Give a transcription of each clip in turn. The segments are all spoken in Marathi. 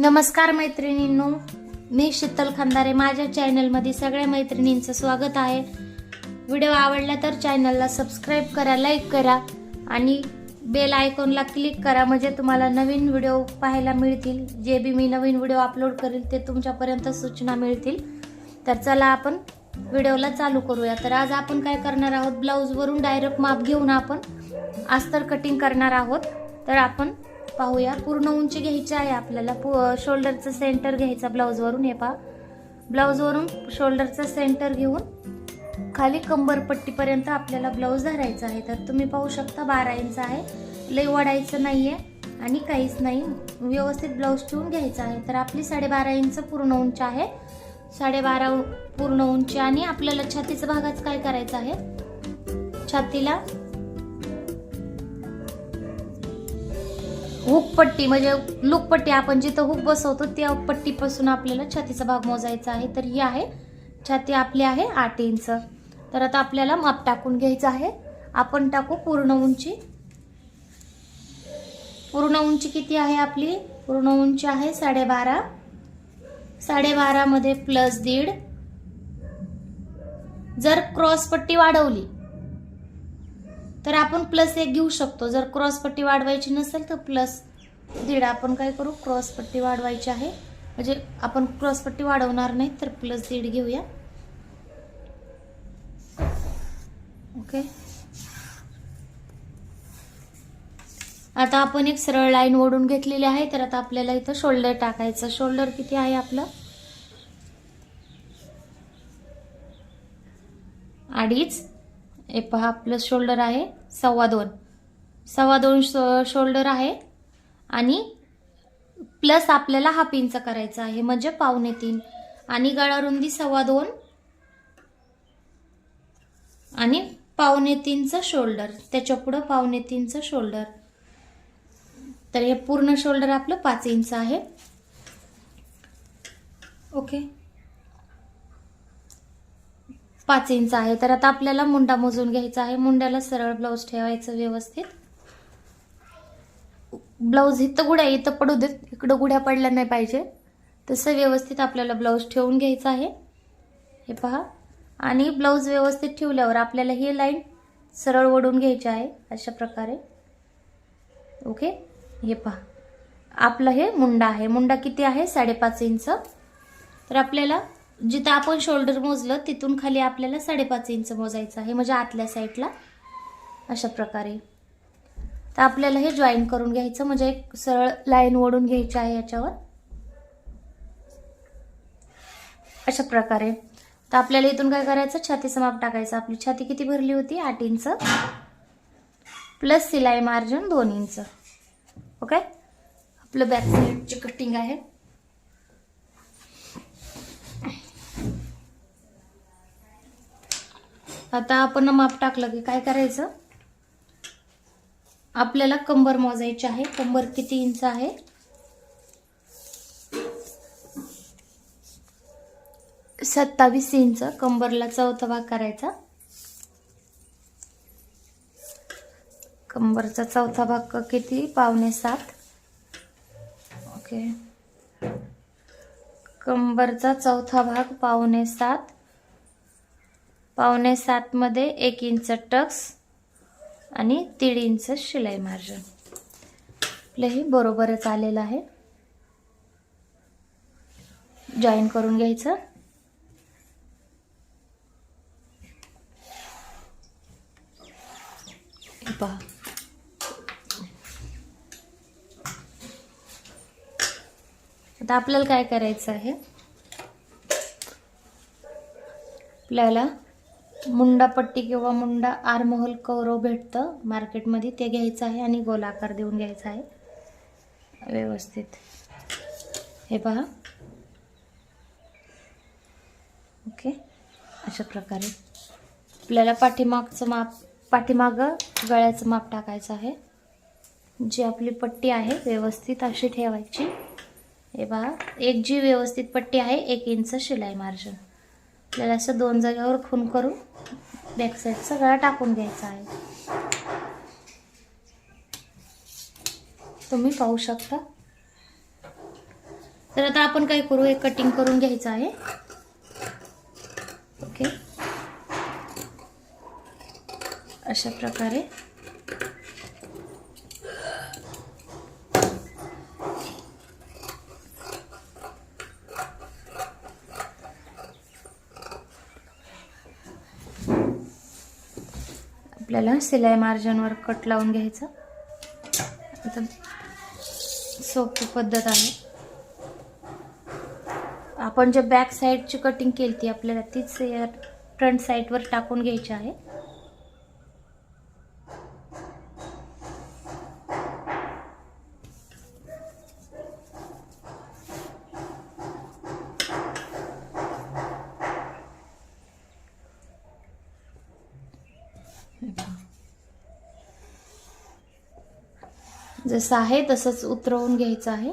नमस्कार मैत्रिणींनो मी शीतल खंदारे. माझ्या चॅनलमध्ये सगळ्या मैत्रिणींचं स्वागत आहे. व्हिडिओ आवडला तर चॅनलला सबस्क्राईब करा लाईक करा आणि बेल आयकॉनला क्लिक करा म्हणजे तुम्हाला नवीन व्हिडिओ पाहायला मिळतील. जे बी मी नवीन व्हिडिओ अपलोड करेल ते तुमच्यापर्यंत सूचना मिळतील. तर चला आपण व्हिडिओला चालू करूया. तर आज आपण काय करणार आहोत? ब्लाऊजवरून डायरेक्ट माप घेऊन आपण अस्तर कटिंग करणार आहोत. तर आपण पाहूया. पूर्ण उंची घ्यायची आहे आपल्याला. पु शोल्डरचं सेंटर घ्यायचा ब्लाऊजवरून हे पा ब्लाऊजवरून शोल्डरचं सेंटर घेऊन खाली कंबरपट्टीपर्यंत आपल्याला ब्लाऊज धरायचा आहे. तर तुम्ही पाहू शकता बारा इंच आहे. लई वडायचं नाही आहे आणि काहीच नाही. व्यवस्थित ब्लाऊज ठेवून घ्यायचा आहे. तर आपली साडेबारा इंच पूर्ण उंची आहे. साडेबारा पूर्ण उंची. आणि आपल्याला छातीचा भागाच काय करायचं आहे? छातीला हुकपट्टी म्हणजे लुकपट्टी आपण जिथं हुक बसवतो त्या पट्टीपासून आपल्याला छातीचा भाग मोजायचा आहे. तर ही आहे छाती आपली आहे आठ इंच. तर आता आपल्याला माप टाकून घ्यायचं आहे. आपण टाकू पूर्ण उंची. पूर्ण उंची किती आहे आपली? पूर्ण उंची आहे साडेबारा. साडेबारामध्ये प्लस दीड. जर क्रॉस पट्टी वाढवली तर आपण प्लस एक घेऊ शकतो. जर क्रॉस पट्टी वाढवायची नसेल तर प्लस दीड आपण काय करू? क्रॉस पट्टी वाढवायची आहे. म्हणजे आपण क्रॉस पट्टी वाढवणार नाही तर प्लस दीड घेऊया. ओके आता आपण एक सरळ लाईन ओढून घेतलेली आहे. तर आता आपल्याला इथं शोल्डर टाकायचं. शोल्डर किती आहे आपलं? अडीच. हे पहा आपलं शोल्डर आहे सव्वा दोन. सव्वा दोन शो शोल्डर आहे आणि प्लस आपल्याला हाफ इंच करायचं आहे म्हणजे पावणे तीन. आणि गळा रुंदी सव्वा दोन आणि पावणे तीनचं शोल्डर त्याच्या पुढं पावणे तीनचं शोल्डर तर हे पूर्ण शोल्डर आपलं पाच इंच आहे. ओके पाच इंच आहे. तर आता आपल्याला मुंडा मोजून घ्यायचा आहे. मुंड्याला सरळ ब्लाऊज ठेवायचं व्यवस्थित. ब्लाऊज इथं गुड्या इथं पडू देत. इकडं गुड्या पडल्या नाही पाहिजे. तसं व्यवस्थित आपल्याला ब्लाऊज ठेवून घ्यायचं आहे. हे पहा. आणि ब्लाऊज व्यवस्थित ठेवल्यावर आपल्याला ही लाईन सरळ ओढून घ्यायची आहे अशा प्रकारे. ओके? हे पहा. आपलं हे मुंडा आहे. मुंडा किती आहे? साडेपाच इंच. तर आपल्याला जिथं आपण शोल्डर मोजलं तिथून खाली आपल्याला साडेपाच इंच मोजायचं आहे. म्हणजे आतल्या साईडला अशा प्रकारे. तर आपल्याला हे जॉईन करून घ्यायचं. म्हणजे एक सरळ लाईन ओढून घ्यायची आहे याच्यावर. अशा प्रकारे. तर आपल्याला इथून काय करायचं? छाती माप टाकायचं. आपली छाती किती भरली होती? आठ इंच प्लस सिलाई मार्जिन दोन इंच ओके आपलं बॅक साईडची कटिंग आहे. आता आपण माप टाकलं की काय करायचं? आपल्याला कंबर मोजायची आहे. कंबर किती इंच आहे? सत्तावीस इंच. कंबरला चौथा भाग करायचा. कंबरचा चौथा भाग किती? पावणे सात. ओके कंबरचा चौथा भाग पावणे सात. पावणे सातमध्ये एक इंच टक्स आणि दीड इंच शिलाई मार्जिन. आपलं हे बरोबरच आलेलं आहे. जॉईन करून घ्यायचं. पहा. आता आपल्याला काय करायचं आहे? आपल्याला मुंडापट्टी किंवा मुंडा आरमोहल कौरव भेटतं. मार्केटमध्ये ते घ्यायचं आहे आणि गोलाकार देऊन घ्यायचा आहे. व्यवस्थित. हे पहा. ओके. अशा प्रकारे. आपल्याला पाठीमागचं माप पाठीमागं गळ्याचं माप टाकायचं आहे. जी आपली पट्टी आहे व्यवस्थित अशी ठेवायची. हे पहा. एक जी व्यवस्थित पट्टी आहे एक इंच शिलाई मार्जिन. आपल्याला असं दोन जागेवर खून करून बॅकसाईड सगळा टाकून घ्यायचा आहे. तुम्ही पाहू शकता. तर आता आपण काय करू हे कटिंग करून घ्यायचं आहे. ओके अशा प्रकारे. आपल्याला सिलाई मार्जिनवर कट लावून घ्यायचं. आता सोपी पद्धत आहे. आपण जे बॅक साईडची कटिंग केली ती आपल्याला तीच फ्रंट साईडवर टाकून घ्यायची आहे. जसं आहे तसंच उतरवून घ्यायचं आहे.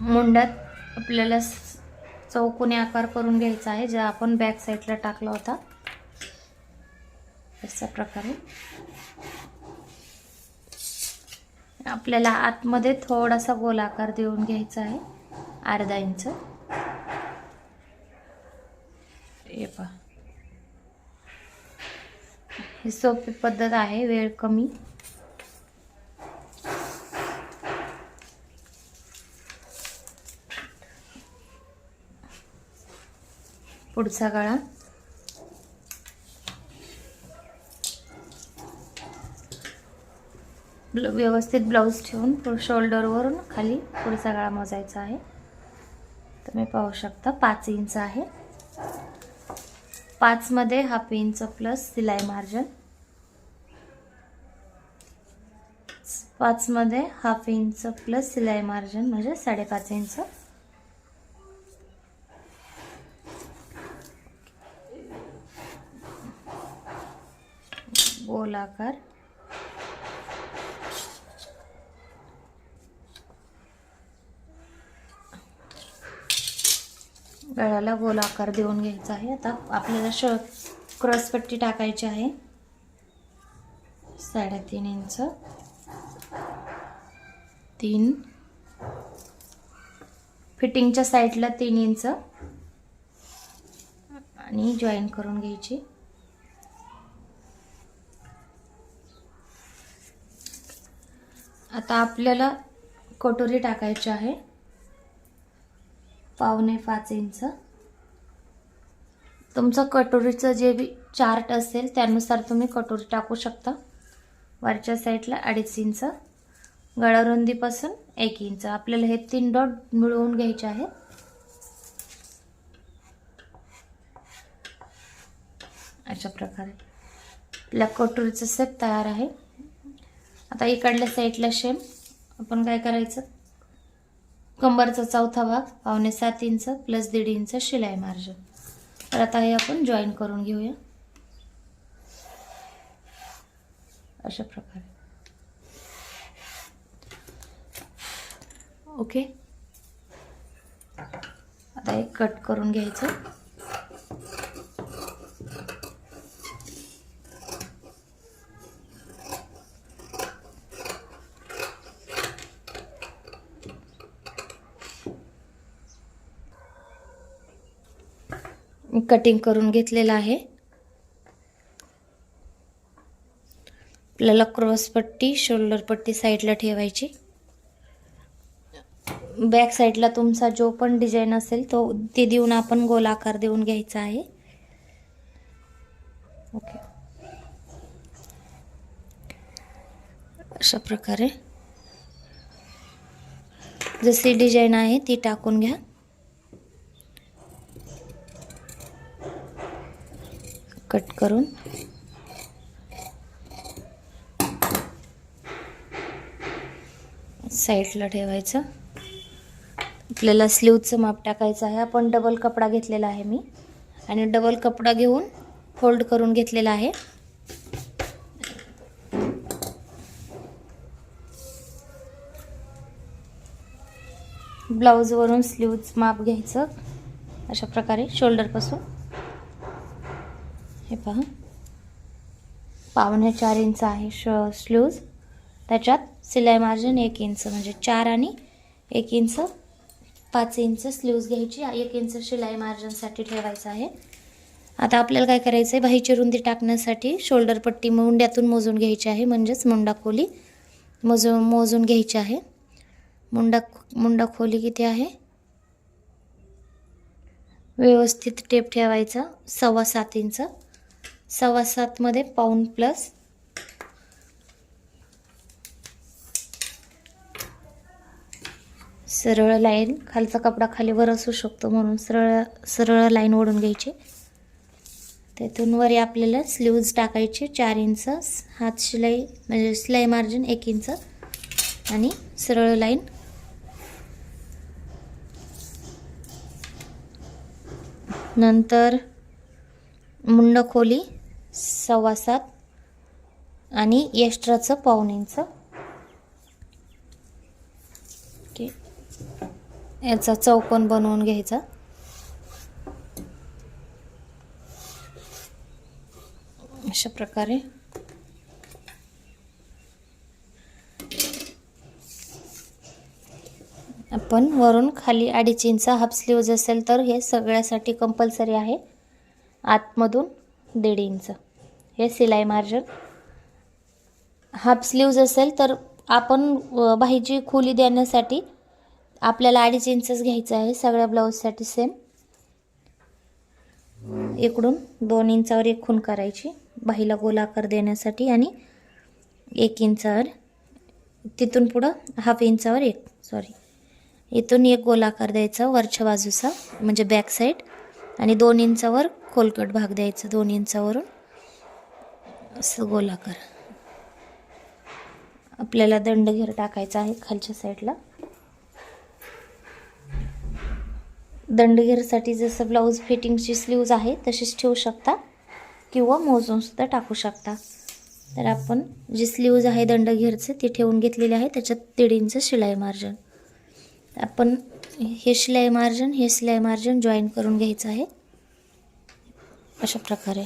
मुंडात आपल्याला चौकोनी आकार करून घ्यायचा आहे ज्या आपण बॅक साईडला टाकला होता. अशा प्रकारे. आपल्याला आतमध्ये थोडासा गोलाकार देऊन घ्यायचा आहे अर्धा इंच. हे पहा. ही सोपी पद्धत आहे वेळ कमी. पुढचा गळा. ब्ल व्यवस्थित ब्लाऊज ठेवून शोल्डरवरून खाली पुढचा गळा मोजायचा आहे. तुम्ही पाहू शकता पाच इंच आहे. पाचमध्ये हाफ इंच प्लस सिलाई मार्जिन. पाचमध्ये हाफ इंच प्लस सिलाई मार्जिन म्हणजे साडेपाच इंच. गोलाकार. गळ्याला गोल आकार देऊन घ्यायचा आहे. आता आपल्याला श क्रॉसपट्टी टाकायची आहे. साडेतीन इंच. तीन. फिटिंगच्या साईडला तीन इंच. आणि जॉईन करून घ्यायची. आता आपल्याला कटोरी टाकायची आहे. पावणे पाच इंच. तुमचं कटोरीचं जे बी चार्ट असेल त्यानुसार तुम्ही कटोरी टाकू शकता. वरच्या साईडला अडीच इंच. गळारुंदीपासून एक इंच. आपल्याला हे तीन डॉट मिळवून घ्यायचे आहेत अशा प्रकारे. आपल्या कटोरीचं सेप तयार आहे. आता इकडल्या साईडला शेम. आपण काय करायचं? कंबरचा चौथा भाग पावणे सात इंच प्लस दीड इंच शिलाई मार्जिन तर आता हे आपण जॉईन करून घेऊया. अशा प्रकारे. ओके आता एक कट करून घ्यायचं. कटिंग करून घेतलेलं आहे. आपल्याला क्रॉस पट्टी शोल्डर पट्टी साईडला ठेवायची. बॅक साईडला तुमचा जो पण डिझाईन असेल तो ते देऊन आपण गोलाकार देऊन घ्यायचा आहे. ओके अशा प्रकारे. जशी डिझाईन आहे ती टाकून घ्या. कट करून. साईडला ठेवायचं. आपल्याला स्लीवचं माप टाकायचं आहे. आपण डबल कपडा घेतलेला आहे मी. आणि डबल कपडा घेऊन फोल्ड करून घेतलेला आहे. ब्लाऊजवरून स्लीवचं माप घ्यायचं. अशा प्रकारे शोल्डरपासून हे पहा. पावणे चार इंच आहे श स्लूज. त्याच्यात सिलाई मार्जिन एक इंच म्हणजे चार आणि एक इंच. पाच इंच स्लीव्ज घ्यायची एक इंच शिलाई मार्जिनसाठी ठेवायचं आहे. आता आपल्याला काय करायचं आहे बाहीची रुंदी टाकण्यासाठी शोल्डर पट्टी मुंड्यातून मोजून घ्यायची आहे म्हणजेच मुंडा खोली मोजून मोजून घ्यायची आहे. मुंडा मुंडा खोली किती आहे? व्यवस्थित टेप ठेवायचा सव्वा सात इंच. सव्वा सातमध्ये पाऊन प्लस. सरळ लाईन खालचा कपडा खाली वर असू शकतो म्हणून सरळ सरळ लाईन ओढून घ्यायची. त्यातून वरी आपल्याला स्लीव्ज टाकायचे चार इंच हात शिलाई म्हणजे शिलाई मार्जिन एक इंच आणि सरळ लाईन. नंतर मुंड खोली सव्वा सात आणि एक्स्ट्राचं पाहुण्यांचं इंच ओके. याचा चौकोन बनवून घ्यायचा. अशा प्रकारे. आपण वरून खाली अडीच इंच हाफ स्लीव्ज असेल तर हे सगळ्यासाठी कंपल्सरी आहे. आतमधून दीड इंच. हे सिलाई मार्जिन. हाफ स्लीव्ज असेल तर आपण अ, बाहीची खोली देण्यासाठी आपल्याला अडीच इंचच घ्यायचं आहे. सगळ्या ब्लाऊजसाठी सेम इकडून दोन इंचावर एक खून करायची. बाहीला गोलाकार देण्यासाठी आणि एक इंचावर तिथून पुढं हाफ इंचावर एक सॉरी इथून एक गोलाकार द्यायचा वरच्या बाजूचा म्हणजे बॅक साईड आणि दोन इंचावर खोलकट भाग द्यायचा दोन इंचावरून. असं गोलाकार आपल्याला दंडघेर टाकायचा आहे खालच्या साईडला. दंडघेरसाठी जसं ब्लाऊज फिटिंगची स्लीव्ज आहे तशीच ठेवू शकता किंवा मोजूनसुद्धा टाकू शकता. तर आपण जी स्लीव्ज आहे दंडघेरचे ती ठेवून घेतलेली आहे त्याच्यात दीड इंच शिलाई मार्जन आपण हे शिलाई मार्जन हे शिलाई मार्जन जॉईन करून घ्यायचं आहे. अशा प्रकारे.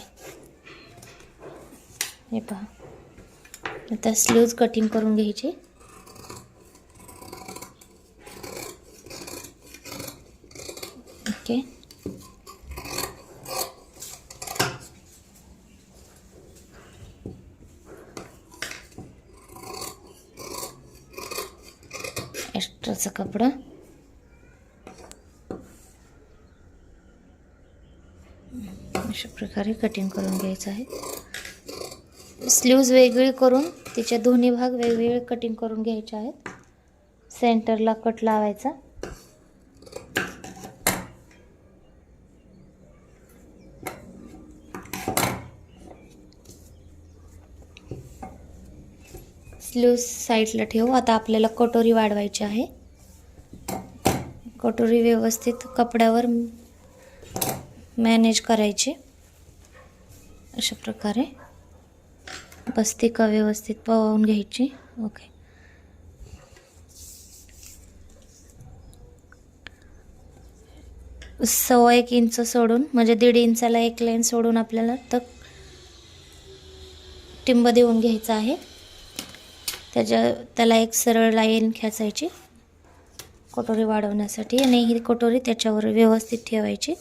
हे पहा. आता स्लीव्ज कटिंग करून घ्यायची. ओके. एक्स्ट्राचा कपडा. अशा प्रकारे कटिंग करून घ्यायचं आहे. स्लीव्ज वेगळी करून तिचे दोन्ही भाग वेगवेगळे कटिंग करून घ्यायचे आहेत. सेंटरला कट लावायचा. स्लीव्ज साईडला ठेवू. आता आपल्याला कटोरी वाढवायची आहे. कटोरी व्यवस्थित कपड्यावर मॅनेज करायची. अशा प्रकारे. बसते का व्यवस्थित पवून घ्यायची? ओके सव्वा एक इंच सोडून म्हणजे दीड इंचाला एक लाईन सोडून आपल्याला तर टिंब देऊन घ्यायचं आहे. त्याच्या त्याला एक सरळ लाईन खेचायची. कटोरी वाढवण्यासाठी आणि ही कटोरी त्याच्यावर व्यवस्थित ठेवायची.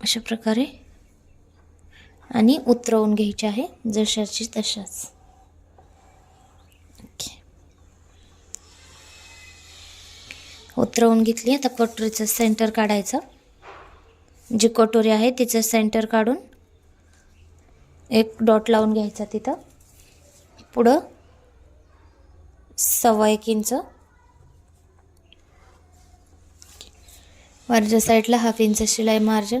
अशा प्रकारे आणि उतरवून घ्यायची आहे जशाची तशाच. ओके उतरवून घेतली आता कटोरीचं सेंटर काढायचं. जी कटोरी आहे तिचं सेंटर काढून एक डॉट लावून घ्यायचा तिथं. पुढं सव्वा एक इंच. वरच्या साईडला हाफ इंच शिलाई मार्जिन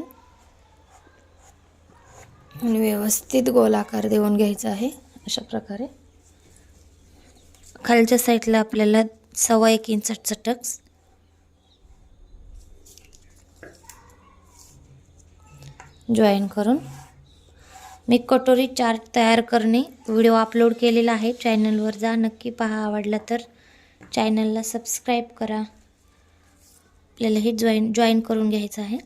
आणि व्यवस्थित गोलाकार देऊन घ्यायचा आहे अशा प्रकारे. खालच्या साईडला आपल्याला सव्वा एक इंचचं टक्स जॉईन करून. मी कटोरी चार्ट तयार करणे. व्हिडिओ अपलोड केलेला आहे. चॅनलवर जा. नक्की पहा. आवडला तर चॅनलला सबस्क्राईब करा. आपल्याला हे जॉईन जॉईन करून घ्यायचं आहे.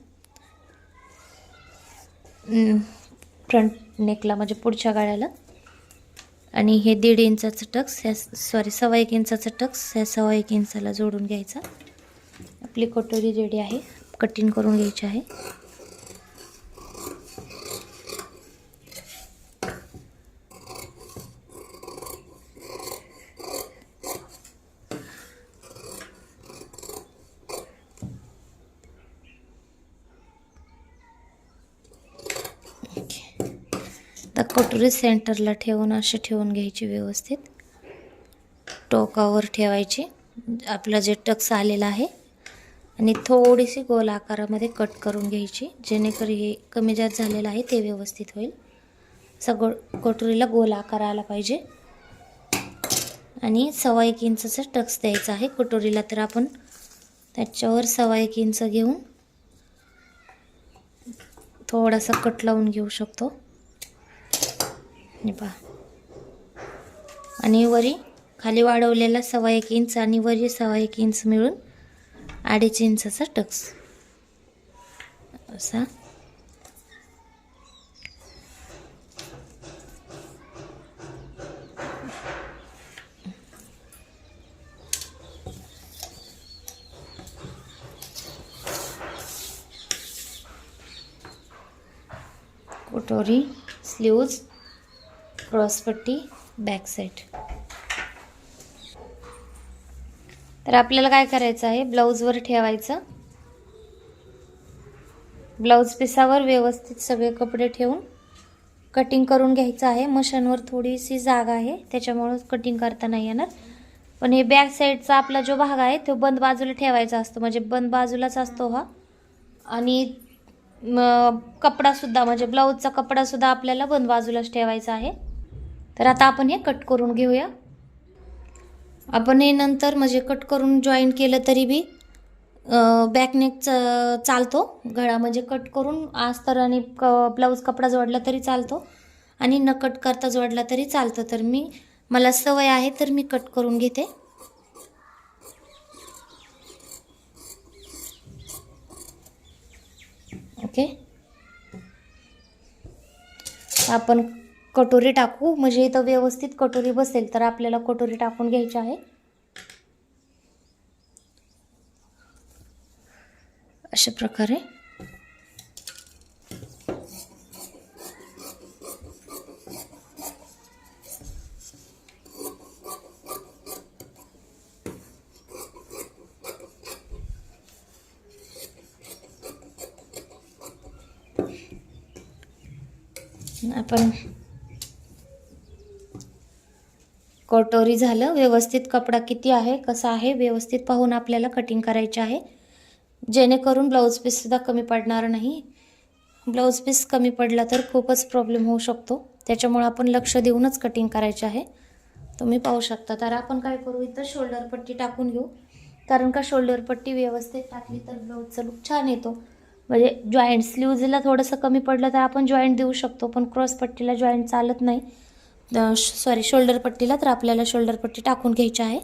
फ्रंट नेकला म्हणजे पुढच्या गाळ्याला. आणि हे दीड इंचाचं टक्स ह्या सॉरी सव्वा एक इंचाचं टक्स ह्या सव्वा एक इंचाला जोडून घ्यायचा. आपली कटोरी रेडी आहे कटिंग करून घ्यायची आहे. कटोरी सेंटरला ठेवून असे ठेवून घ्यायची व्यवस्थित. टोकावर ठेवायची. आपला जे टक्स आलेला आहे. आणि थोडीशी गोल आकारामध्ये कट करून घ्यायची. जेणेकरून हे कमी जास्त झालेलं आहे ते व्यवस्थित होईल. सगळ कटोरीला गोल आकार आला पाहिजे. आणि सव्वा एक इंचचं टक्स द्यायचं आहे. कटोरीला तर आपण त्याच्यावर सव्वा एक इंच घेऊन थोडासा कट लावून घेऊ शकतो. हे पहा. आणि वरी खाली वाढवलेला सव्वा एक इंच आणि वरी सव्वा एक इंच मिळून अडीच इंचाचा टक्स. असा. कोटोरी स्लीव्ज क्रॉसपट्टी बॅक साईड तर आपल्याला काय करायचं आहे? ब्लाऊजवर ठेवायचं. ब्लाऊज पिसावर व्यवस्थित सगळे कपडे ठेवून कटिंग करून घ्यायचं आहे. मशीनवर थोडीशी जागा आहे. त्याच्यामुळं कटिंग करता नाही येणार. पण हे बॅक साईडचा आपला जो भाग आहे तो बंद बाजूला ठेवायचा असतो. म्हणजे बंद बाजूलाच असतो हा. आणि कपडासुद्धा म्हणजे ब्लाऊजचा कपडासुद्धा आपल्याला बंद बाजूलाच ठेवायचा आहे. तर आता आपण हे कट करून घेऊया. आपण हे नंतर म्हणजे कट करून जॉईन केलं तरी बी बॅकनेक च चालतो. गळा म्हणजे कट करून अस्तर आणि क ब्लाऊज कपडा जोडला तरी चालतो. आणि न कट करता जोडला तरी चालतं. तर मी मला सवय आहे तर मी कट करून घेते. ओके. आपण कटोरी टाकू. म्हणजे इथं व्यवस्थित कटोरी बसेल तर आपल्याला कटोरी टाकून घ्यायची आहे. अशा प्रकारे. आपण कटोरी झालं. व्यवस्थित कपडा किती आहे कसा आहे व्यवस्थित पाहून आपल्याला कटिंग करायचे आहे. जेणेकरून ब्लाऊज पीससुद्धा कमी पडणार नाही. ब्लाऊज पीस कमी पडला तर खूपच प्रॉब्लेम होऊ शकतो. त्याच्यामुळं आपण लक्ष देऊनच कटिंग करायचे आहे. तुम्ही पाहू शकता. तर आपण काय करू इथं शोल्डर पट्टी टाकून घेऊ. कारण का शोल्डर पट्टी व्यवस्थित टाकली तर ब्लाऊजचा लुक छान येतो. म्हणजे जॉईंट स्लीवजला थोडंसं कमी पडलं तर आपण जॉईंट देऊ शकतो पण क्रॉस पट्टीला जॉईंट चालत नाही. सॉरी शोल्डर पट्टीला तर आपल्याला शोल्डर पट्टी टाकून घ्यायची आहे.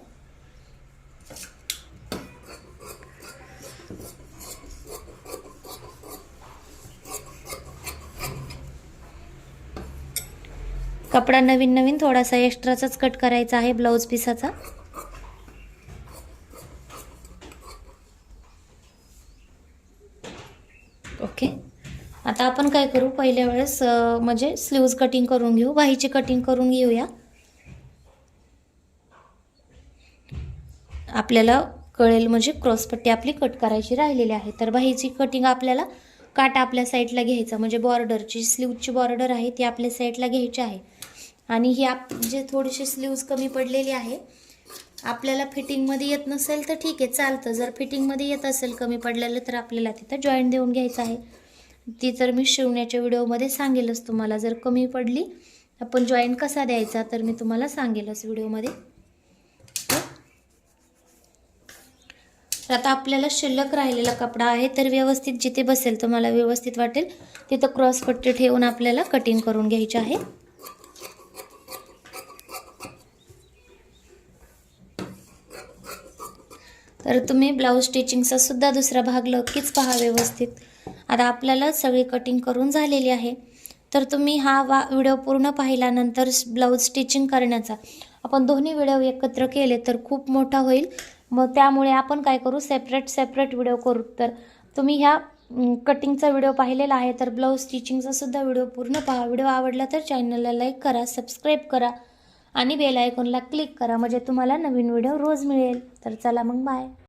कपडा नवीन नवीन थोडासा एक्स्ट्राचाच कट करायचा आहे ब्लाऊज पिसाचा ओके आता आपण काय करू? पहिल्या वेळेस म्हणजे स्लीव्ज कटिंग करून घेऊ. बाहीची कटिंग करून घेऊया. आपल्याला कळेल म्हणजे क्रॉसपट्टी आपली कट करायची राहिलेली आहे. तर बाहीची कटिंग आपल्याला काटा आपल्या साईडला घ्यायचा. म्हणजे बॉर्डरची स्लीवची बॉर्डर आहे ती आपल्या साईडला घ्यायची आहे. आणि ही आप जे थोडीशी स्लीव्ज कमी पडलेली आहे आपल्याला फिटिंगमध्ये येत नसेल तर ठीक आहे चालतं. जर फिटिंगमध्ये येत असेल कमी पडलेलं तर आपल्याला तिथं जॉईंट देऊन घ्यायचं आहे. ती तर मी शिवण्याच्या व्हिडिओमध्ये सांगेलच तुम्हाला जर कमी पडली आपण जॉईन कसा द्यायचा तर मी तुम्हाला सांगेलच व्हिडिओमध्ये. तर आता आपल्याला शिल्लक राहिलेला कपडा आहे तर व्यवस्थित जिथे बसेल तुम्हाला व्यवस्थित वाटेल तिथं क्रॉस पट्टी ठेवून आपल्याला कटिंग करून घ्यायची आहे. तर तुम्ही ब्लाऊज स्टिचिंगचा सुद्धा दुसरा भाग नक्कीच पहा व्यवस्थित. आता आपल्याला सगळी कटिंग करून झालेली आहे. तर तुम्ही हा वा व्हिडिओ पूर्ण पाहिल्यानंतर ब्लाऊज स्टिचिंग करण्याचा. आपण दोन्ही व्हिडिओ एकत्र केले तर खूप मोठा होईल. मग त्यामुळे आपण काय करू? सेपरेट सेपरेट व्हिडिओ करू. तर तुम्ही ह्या कटिंगचा व्हिडिओ पाहिलेला आहे. तर ब्लाऊज स्टिचिंगचा सुद्धा व्हिडिओ पूर्ण पहा. व्हिडिओ आवडला तर चॅनलला लाईक करा सबस्क्राईब करा आणि बेल आयकॉनला क्लिक करा. म्हणजे तुम्हाला नवीन व्हिडिओ रोज मिळेल. तर चला मग बाय